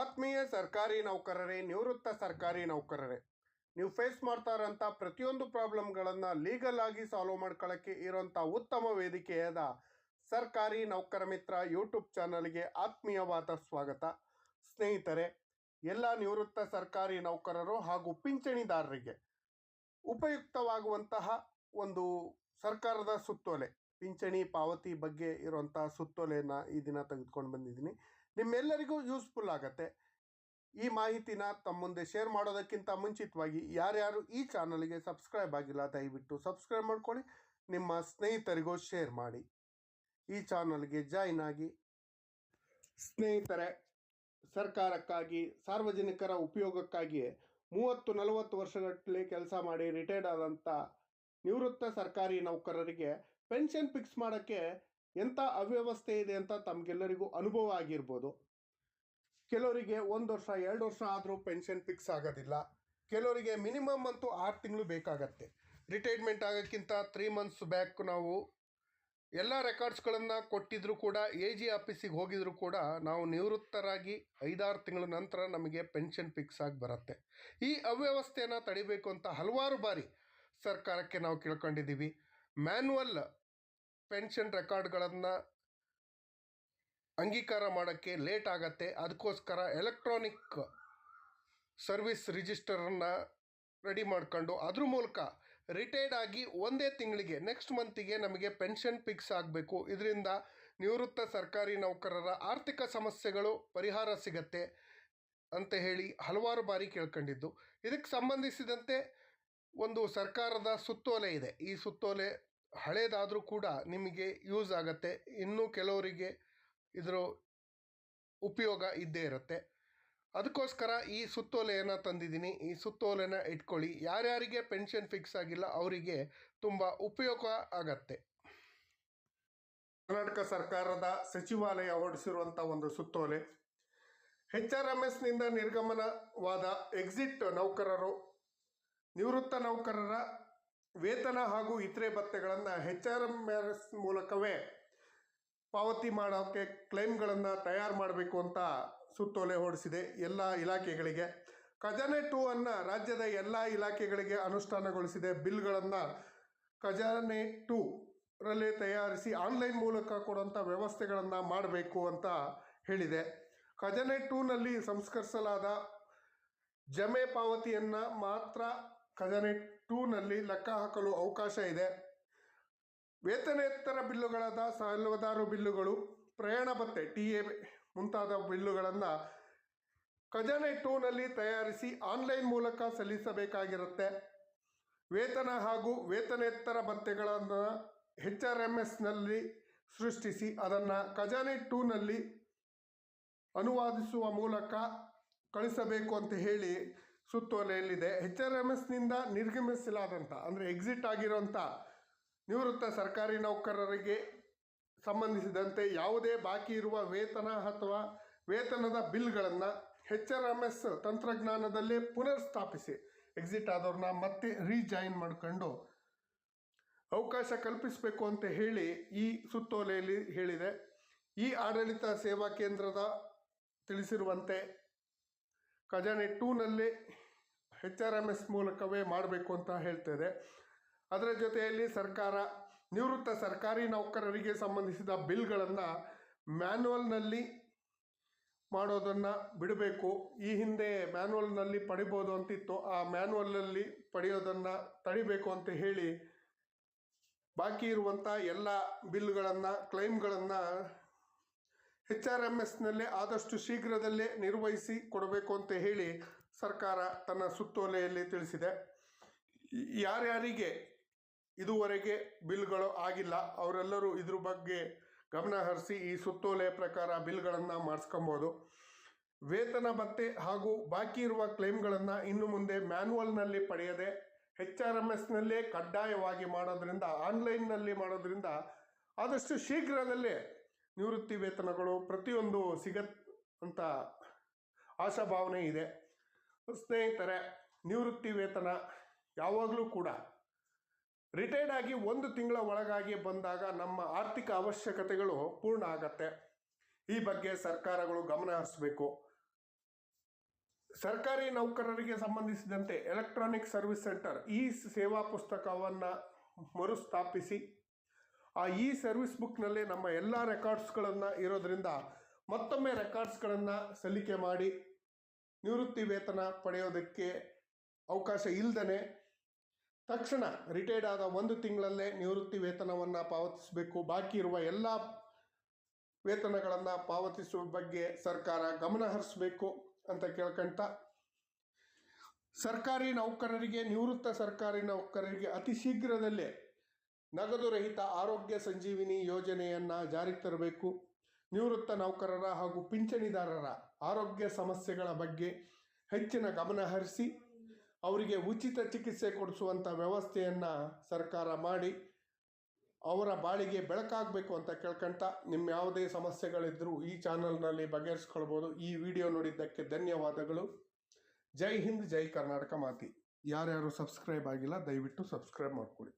ಆತ್ಮೀಯ ಸರ್ಕಾರಿ ನೌಕರರೇ, ನಿವೃತ್ತ ಸರ್ಕಾರಿ ನೌಕರರೇ, ನೀವು ಫೇಸ್ ಮಾಡ್ತಾ ಇರೋಂಥ ಪ್ರತಿಯೊಂದು ಪ್ರಾಬ್ಲಮ್ಗಳನ್ನು ಲೀಗಲ್ ಆಗಿ ಸಾಲ್ವ್ ಮಾಡ್ಕೊಳ್ಳೋಕ್ಕೆ ಇರೋಂಥ ಉತ್ತಮ ವೇದಿಕೆಯಾದ ಸರ್ಕಾರಿ ನೌಕರ ಮಿತ್ರ ಯೂಟ್ಯೂಬ್ ಚಾನಲ್ಗೆ ಆತ್ಮೀಯವಾದ ಸ್ವಾಗತ. ಸ್ನೇಹಿತರೆ, ಎಲ್ಲ ನಿವೃತ್ತ ಸರ್ಕಾರಿ ನೌಕರರು ಹಾಗೂ ಪಿಂಚಣಿದಾರರಿಗೆ ಉಪಯುಕ್ತವಾಗುವಂತಹ ಒಂದು ಸರ್ಕಾರದ ಸುತ್ತೋಲೆ, ಪಿಂಚಣಿ ಪಾವತಿ ಬಗ್ಗೆ ಇರುವಂತಹ ಸುತ್ತೋಲೆಯನ್ನು ಈ ದಿನ ತೆಗೆದುಕೊಂಡು ಬಂದಿದ್ದೀನಿ. ನಿಮ್ಮೆಲ್ಲರಿಗೂ ಯೂಸ್ಫುಲ್ ಆಗತ್ತೆ. ಈ ಮಾಹಿತಿನ ತಮ್ಮ ಮುಂದೆ ಶೇರ್ ಮಾಡೋದಕ್ಕಿಂತ ಮುಂಚಿತವಾಗಿ ಯಾರ್ಯಾರು ಈ ಚಾನಲ್ಗೆ ಸಬ್ಸ್ಕ್ರೈಬ್ ಆಗಿಲ್ಲ, ದಯವಿಟ್ಟು ಸಬ್ಸ್ಕ್ರೈಬ್ ಮಾಡ್ಕೊಳ್ಳಿ. ನಿಮ್ಮ ಸ್ನೇಹಿತರಿಗೂ ಶೇರ್ ಮಾಡಿ. ಈ ಚಾನಲ್ಗೆ ಜಾಯಿನ್ ಆಗಿ ಸ್ನೇಹಿತರೆ, ಸರ್ಕಾರಕ್ಕಾಗಿ, ಸಾರ್ವಜನಿಕರ ಉಪಯೋಗಕ್ಕಾಗಿ ಮೂವತ್ತು, ನಲವತ್ತು ವರ್ಷಗಟ್ಟಲೆ ಕೆಲಸ ಮಾಡಿ ರಿಟೈರ್ಡ್ ಆದಂಥ ನಿವೃತ್ತ ಸರ್ಕಾರಿ ನೌಕರರಿಗೆ ಪೆನ್ಷನ್ ಫಿಕ್ಸ್ ಮಾಡೋಕ್ಕೆ ಎಂಥ ಅವ್ಯವಸ್ಥೆ ಇದೆ ಅಂತ ತಮಗೆಲ್ಲರಿಗೂ ಅನುಭವ ಆಗಿರ್ಬೋದು. ಕೆಲವರಿಗೆ ಒಂದು ವರ್ಷ, ಎರಡು ವರ್ಷ ಆದರೂ ಪೆನ್ಷನ್ ಫಿಕ್ಸ್ ಆಗೋದಿಲ್ಲ. ಕೆಲವರಿಗೆ ಮಿನಿಮಮ್ ಅಂತೂ ಆರು ತಿಂಗಳು ಬೇಕಾಗತ್ತೆ. ರಿಟೈರ್ಮೆಂಟ್ ಆಗೋಕ್ಕಿಂತ ತ್ರೀ ಮಂತ್ಸ್ ಬ್ಯಾಕ್ ನಾವು ಎಲ್ಲ ರೆಕಾರ್ಡ್ಸ್ಗಳನ್ನು ಕೊಟ್ಟಿದ್ರು ಕೂಡ ಎ ಜಿ ಆಫೀಸಿಗೆ ಹೋಗಿದ್ರು ಕೂಡ ನಾವು ನಿವೃತ್ತರಾಗಿ ಐದಾರು ತಿಂಗಳ ನಂತರ ನಮಗೆ ಪೆನ್ಷನ್ ಫಿಕ್ಸ್ ಆಗಿ ಬರುತ್ತೆ. ಈ ಅವ್ಯವಸ್ಥೆಯನ್ನು ತಡಿಬೇಕು ಅಂತ ಹಲವಾರು ಬಾರಿ ಸರ್ಕಾರಕ್ಕೆ ನಾವು ಕೇಳ್ಕೊಂಡಿದ್ದೀವಿ. ಮ್ಯಾನ್ಯುವಲ್ ಪೆನ್ಷನ್ ರೆಕಾರ್ಡ್ಗಳನ್ನು ಅಂಗೀಕಾರ ಮಾಡೋಕ್ಕೆ ಲೇಟ್ ಆಗತ್ತೆ. ಅದಕ್ಕೋಸ್ಕರ ಎಲೆಕ್ಟ್ರಾನಿಕ್ ಸರ್ವಿಸ್ ರಿಜಿಸ್ಟರನ್ನು ರೆಡಿ ಮಾಡ್ಕೊಂಡು ಅದ್ರ ಮೂಲಕ ರಿಟೈರ್ಡ್ ಆಗಿ ಒಂದೇ ತಿಂಗಳಿಗೆ, ನೆಕ್ಸ್ಟ್ ಮಂತಿಗೆ ನಮಗೆ ಪೆನ್ಷನ್ ಫಿಕ್ಸ್ ಆಗಬೇಕು. ಇದರಿಂದ ನಿವೃತ್ತ ಸರ್ಕಾರಿ ನೌಕರರ ಆರ್ಥಿಕ ಸಮಸ್ಯೆಗಳು ಪರಿಹಾರ ಸಿಗತ್ತೆ ಅಂತ ಹೇಳಿ ಹಲವಾರು ಬಾರಿ ಕೇಳ್ಕೊಂಡಿದ್ದು. ಇದಕ್ಕೆ ಸಂಬಂಧಿಸಿದಂತೆ ಒಂದು ಸರ್ಕಾರದ ಸುತ್ತೋಲೆ ಇದೆ. ಈ ಸುತ್ತೋಲೆ ಹಳೇದಾದರೂ ಕೂಡ ನಿಮಗೆ ಯೂಸ್ ಆಗುತ್ತೆ. ಇನ್ನೂ ಕೆಲವರಿಗೆ ಇದರ ಉಪಯೋಗ ಇದ್ದೇ ಇರುತ್ತೆ. ಅದಕ್ಕೋಸ್ಕರ ಈ ಸುತ್ತೋಲೆಯನ್ನು ತಂದಿದ್ದೀನಿ. ಈ ಸುತ್ತೋಲೆನ ಇಟ್ಕೊಳ್ಳಿ. ಯಾರ್ಯಾರಿಗೆ ಪೆನ್ಷನ್ ಫಿಕ್ಸ್ ಆಗಿಲ್ಲ ಅವರಿಗೆ ತುಂಬ ಉಪಯೋಗ ಆಗತ್ತೆ. ಕರ್ನಾಟಕ ಸರ್ಕಾರದ ಸಚಿವಾಲಯ ಹೊರಡಿಸಿರುವಂಥ ಒಂದು ಸುತ್ತೋಲೆ. ಎಚ್ ಆರ್ ಎಂ ಎಸ್ನಿಂದ ನಿರ್ಗಮನವಾದ ಎಕ್ಸಿಟ್ ನೌಕರರು, ನಿವೃತ್ತ ನೌಕರರ ವೇತನ ಹಾಗೂ ಇತರೆ ಭತ್ಯೆಗಳನ್ನು ಹೆಚ್ ಆರ್ ಎಂ ಎಸ್ ಮೂಲಕವೇ ಪಾವತಿ ಮಾಡೋಕ್ಕೆ ಕ್ಲೈಮ್ಗಳನ್ನು ತಯಾರು ಮಾಡಬೇಕು ಅಂತ ಸುತ್ತೋಲೆ ಹೊರಡಿಸಿದೆ ಎಲ್ಲ ಇಲಾಖೆಗಳಿಗೆ. ಖಜಾನೆ ಟೂ ಅನ್ನು ರಾಜ್ಯದ ಎಲ್ಲ ಇಲಾಖೆಗಳಿಗೆ ಅನುಷ್ಠಾನಗೊಳಿಸಿದೆ. ಬಿಲ್ಗಳನ್ನು ಖಜಾನೆ ಟೂ ರಲ್ಲಿ ತಯಾರಿಸಿ ಆನ್ಲೈನ್ ಮೂಲಕ ಕೊಡುವಂಥ ವ್ಯವಸ್ಥೆಗಳನ್ನು ಮಾಡಬೇಕು ಅಂತ ಹೇಳಿದೆ. ಖಜಾನೆ ಟೂನಲ್ಲಿ ಸಂಸ್ಕರಿಸಲಾದ ಜಮೆ ಪಾವತಿಯನ್ನು ಮಾತ್ರ ಖಜಾನೆ ಟೂನಲ್ಲಿ ಲೆಕ್ಕ ಹಾಕಲು ಅವಕಾಶ ಇದೆ. ವೇತನೇತರ ಬಿಲ್ಲುಗಳಾದ ಸಾಲದಾರು ಬಿಲ್ಲುಗಳು, ಪ್ರಯಾಣ ಭತ್ತೆ ಟಿ ಎ ಮುಂತಾದ ಬಿಲ್ಲುಗಳನ್ನು ಖಜಾನೆ ಟೂನಲ್ಲಿ ತಯಾರಿಸಿ ಆನ್ಲೈನ್ ಮೂಲಕ ಸಲ್ಲಿಸಬೇಕಾಗಿರುತ್ತೆ. ವೇತನ ಹಾಗೂ ವೇತನೇತರ ಭತ್ಯೆಗಳನ್ನು ಎಚ್ ಆರ್ ಎಂ ಎಸ್ನಲ್ಲಿ ಸೃಷ್ಟಿಸಿ ಅದನ್ನು ಖಜಾನೆ ಟೂನಲ್ಲಿ ಅನುವಾದಿಸುವ ಮೂಲಕ ಕಳಿಸಬೇಕು ಅಂತ ಹೇಳಿ ಸುತ್ತೋಲೆಯಲ್ಲಿದೆ. ಎಚ್ ಆರ್ ಎಂ ಎಸ್ನಿಂದ ನಿರ್ಗಮಿಸಲಾದಂಥ ಅಂದರೆ ಎಕ್ಸಿಟ್ ಆಗಿರೋಂಥ ನಿವೃತ್ತ ಸರ್ಕಾರಿ ನೌಕರರಿಗೆ ಸಂಬಂಧಿಸಿದಂತೆ ಯಾವುದೇ ಬಾಕಿ ಇರುವ ವೇತನ ಅಥವಾ ವೇತನದ ಬಿಲ್ಗಳನ್ನು ಎಚ್ ಆರ್ ಎಂ ಎಸ್ ತಂತ್ರಜ್ಞಾನದಲ್ಲೇ ಪುನರ್ ಸ್ಥಾಪಿಸಿ ಎಕ್ಸಿಟ್ ಆದವ್ರನ್ನ ಮತ್ತೆ ರೀಜಾಯಿನ್ ಮಾಡ್ಕೊಂಡು ಅವಕಾಶ ಕಲ್ಪಿಸಬೇಕು ಅಂತ ಹೇಳಿ ಈ ಸುತ್ತೋಲೆಯಲ್ಲಿ ಹೇಳಿದೆ. ಈ ಆಡಳಿತ ಸೇವಾ ಕೇಂದ್ರದ ತಿಳಿಸಿರುವಂತೆ ಖಜಾನೆ ಟೂನಲ್ಲಿ ಹೆಚ್ ಆರ್ ಎಂ ಎಸ್ ಮೂಲಕವೇ ಮಾಡಬೇಕು ಅಂತ ಹೇಳ್ತಿದೆ ಅದರ ಜೊತೆಯಲ್ಲಿ ಸರ್ಕಾರ, ನಿವೃತ್ತ ಸರ್ಕಾರಿ ನೌಕರರಿಗೆ ಸಂಬಂಧಿಸಿದ ಬಿಲ್ಗಳನ್ನು ಮ್ಯಾನ್ಯುವಲ್ನಲ್ಲಿ ಮಾಡೋದನ್ನು ಬಿಡಬೇಕು. ಈ ಹಿಂದೆ ಮ್ಯಾನ್ಯುವಲ್ನಲ್ಲಿ ಪಡಿಬೋದು ಅಂತಿತ್ತು. ಆ ಮ್ಯಾನುವಲ್ನಲ್ಲಿ ಪಡೆಯೋದನ್ನು ತಡಿಬೇಕು ಅಂತ ಹೇಳಿ ಬಾಕಿ ಇರುವಂಥ ಎಲ್ಲ ಬಿಲ್ಗಳನ್ನು, ಕ್ಲೈಮ್ಗಳನ್ನು ಎಚ್ ಆರ್ ಎಂ ಎಸ್ನಲ್ಲೇ ಆದಷ್ಟು ಶೀಘ್ರದಲ್ಲೇ ನಿರ್ವಹಿಸಿ ಕೊಡಬೇಕು ಅಂತ ಹೇಳಿ ಸರ್ಕಾರ ತನ್ನ ಸುತ್ತೋಲೆಯಲ್ಲಿ ತಿಳಿಸಿದೆ. ಯಾರ್ಯಾರಿಗೆ ಇದುವರೆಗೆ ಬಿಲ್ಗಳು ಆಗಿಲ್ಲ, ಅವರೆಲ್ಲರೂ ಇದ್ರ ಬಗ್ಗೆ ಗಮನ ಹರಿಸಿ ಈ ಸುತ್ತೋಲೆ ಪ್ರಕಾರ ಬಿಲ್ಗಳನ್ನು ಮಾಡಿಸ್ಕೊಬೋದು. ವೇತನ ಭತ್ತೆ ಹಾಗೂ ಬಾಕಿ ಇರುವ ಕ್ಲೈಮ್ಗಳನ್ನು ಇನ್ನು ಮುಂದೆ ಮ್ಯಾನ್ಯುವಲ್ನಲ್ಲಿ ಪಡೆಯದೆ ಎಚ್ ಆರ್ ಎಂ ಎಸ್ನಲ್ಲೇ ಕಡ್ಡಾಯವಾಗಿ ಮಾಡೋದ್ರಿಂದ, ಆನ್ಲೈನ್ನಲ್ಲಿ ಮಾಡೋದ್ರಿಂದ ಆದಷ್ಟು ಶೀಘ್ರದಲ್ಲೇ ನಿವೃತ್ತಿ ವೇತನಗಳು ಪ್ರತಿಯೊಂದು ಸಿಗತ್ ಅಂತ ಆಶಾಭಾವನೆ ಇದೆ. ಸ್ನೇಹಿತರೆ, ನಿವೃತ್ತಿ ವೇತನ ಯಾವಾಗಲೂ ಕೂಡ ರಿಟೈರ್ಡ್ ಆಗಿ ಒಂದು ತಿಂಗಳ ಒಳಗಾಗಿ ಬಂದಾಗ ನಮ್ಮ ಆರ್ಥಿಕ ಅವಶ್ಯಕತೆಗಳು ಪೂರ್ಣ ಆಗತ್ತೆ. ಈ ಬಗ್ಗೆ ಸರ್ಕಾರಗಳು ಗಮನ ಹರಿಸಬೇಕು. ಸರ್ಕಾರಿ ನೌಕರರಿಗೆ ಸಂಬಂಧಿಸಿದಂತೆ ಎಲೆಕ್ಟ್ರಾನಿಕ್ ಸರ್ವಿಸ್ ಸೆಂಟರ್ ಈ ಸೇವಾ ಪುಸ್ತಕವನ್ನು ಮರುಸ್ಥಾಪಿಸಿ. ಆ ಇ ಸರ್ವಿಸ್ ಬುಕ್ನಲ್ಲಿ ನಮ್ಮ ಎಲ್ಲ ರೆಕಾರ್ಡ್ಸ್ಗಳನ್ನು ಇರೋದರಿಂದ ಮತ್ತೊಮ್ಮೆ ರೆಕಾರ್ಡ್ಸ್ಗಳನ್ನು ಸಲ್ಲಿಕೆ ಮಾಡಿ ನಿವೃತ್ತಿ ವೇತನ ಪಡೆಯೋದಕ್ಕೆ ಅವಕಾಶ ಇಲ್ಲದೇ ತಕ್ಷಣ ರಿಟೈರ್ಡ್ ಆದ ಒಂದು ತಿಂಗಳಲ್ಲೇ ನಿವೃತ್ತಿ ವೇತನವನ್ನು ಪಾವತಿಸಬೇಕು. ಬಾಕಿ ಇರುವ ಎಲ್ಲ ವೇತನಗಳನ್ನು ಪಾವತಿಸುವ ಬಗ್ಗೆ ಸರ್ಕಾರ ಗಮನ ಹರಿಸಬೇಕು ಅಂತ ಕೇಳ್ಕೊಂತ ಸರ್ಕಾರಿ ನೌಕರರಿಗೆ, ನಿವೃತ್ತ ಸರ್ಕಾರಿ ನೌಕರರಿಗೆ ಅತಿ ಶೀಘ್ರದಲ್ಲೇ ನಗದು ರಹಿತ ಆರೋಗ್ಯ ಸಂಜೀವಿನಿ ಯೋಜನೆಯನ್ನು ಜಾರಿಗೆ ತರಬೇಕು. ನಿವೃತ್ತ ನೌಕರರ ಹಾಗೂ ಪಿಂಚಣಿದಾರರ ಆರೋಗ್ಯ ಸಮಸ್ಯೆಗಳ ಬಗ್ಗೆ ಹೆಚ್ಚಿನ ಗಮನ ಹರಿಸಿ, ಅವರಿಗೆ ಉಚಿತ ಚಿಕಿತ್ಸೆ ಕೊಡಿಸುವಂಥ ವ್ಯವಸ್ಥೆಯನ್ನು ಸರ್ಕಾರ ಮಾಡಿ, ಅವರ ಬಾಳಿಗೆ ಬೆಳಕಾಗಬೇಕು ಅಂತ ಕೇಳ್ಕೊಂತ ನಿಮ್ಮ ಯಾವುದೇ ಸಮಸ್ಯೆಗಳಿದ್ದರೂ ಈ ಚಾನಲ್ನಲ್ಲಿ ಬಗೆಹರಿಸ್ಕೊಳ್ಬೋದು. ಈ ವಿಡಿಯೋ ನೋಡಿದ್ದಕ್ಕೆ ಧನ್ಯವಾದಗಳು. ಜೈ ಹಿಂದ್, ಜೈ ಕರ್ನಾಟಕ ಮಾತಿ. ಯಾರ್ಯಾರು ಸಬ್ಸ್ಕ್ರೈಬ್ ಆಗಿಲ್ಲ, ದಯವಿಟ್ಟು ಸಬ್ಸ್ಕ್ರೈಬ್ ಮಾಡ್ಕೊಳ್ಳಿ